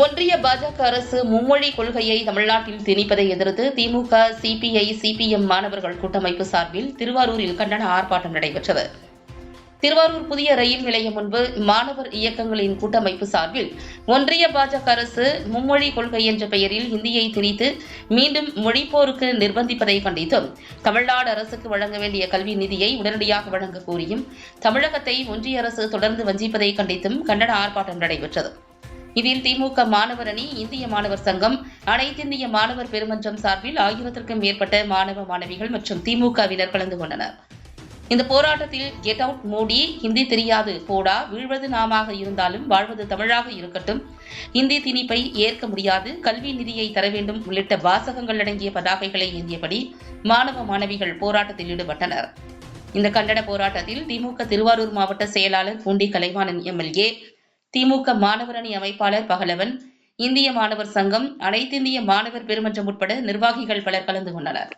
ஒன்றிய பாஜக அரசு மும்மொழி கொள்கையை தமிழ்நாட்டில் திணிப்பதை எதிர்த்து திமுக சிபிஐ சிபிஎம் மாணவர்கள் கூட்டமைப்பு சார்பில் திருவாரூரில் கண்டன ஆர்ப்பாட்டம் நடைபெற்றது. திருவாரூர் புதிய ரயில் நிலையம் முன்பு மாணவர் இயக்கங்களின் கூட்டமைப்பு சார்பில் ஒன்றிய பாஜக அரசு மும்மொழி கொள்கை என்ற பெயரில் ஹிந்தியை திணித்து மீண்டும் மொழிப்போருக்கு நிர்பந்திப்பதை கண்டித்தும் தமிழ்நாடு அரசுக்கு வழங்க வேண்டிய கல்வி நிதியை உடனடியாக வழங்க கோரியும் தமிழகத்தை ஒன்றிய அரசு தொடர்ந்து வஞ்சிப்பதை கண்டித்தும் கண்டன ஆர்ப்பாட்டம் நடைபெற்றது. இதில் திமுக மாணவர் அணி இந்திய மாணவர் சங்கம் அனைத்திந்திய மாணவர் பெருமன்றம் சார்பில் ஆயிரத்திற்கும் மேற்பட்ட மாணவ மாணவிகள் மற்றும் திமுகவினர் கலந்து கொண்டனர். இந்த போராட்டத்தில் கெட் அவுட் மோடி! ஹிந்தி தெரியாது போடா! வீழ்வது நாமாக இருந்தாலும் வாழ்வது தமிழாக இருக்கட்டும். ஹிந்தி திணிப்பை ஏற்க முடியாது கல்வி நிதியை தர வேண்டும் உள்ளிட்ட வாசகங்கள் அடங்கிய பதாகைகளை ஏந்தியபடி மாணவ மாணவிகள் போராட்டத்தில் ஈடுபட்டனர். இந்த கண்டன போராட்டத்தில் திமுக திருவாரூர் மாவட்ட செயலாளர் பூண்டி கலைவாணன் எம்எல்ஏ திமுக மாணவர் அணி அமைப்பாளர் பகலவன் இந்திய மாணவர் சங்கம் அனைத்திந்திய மாணவர் பெருமன்றம் உட்பட நிர்வாகிகள் பலர் கலந்து கொண்டனர்.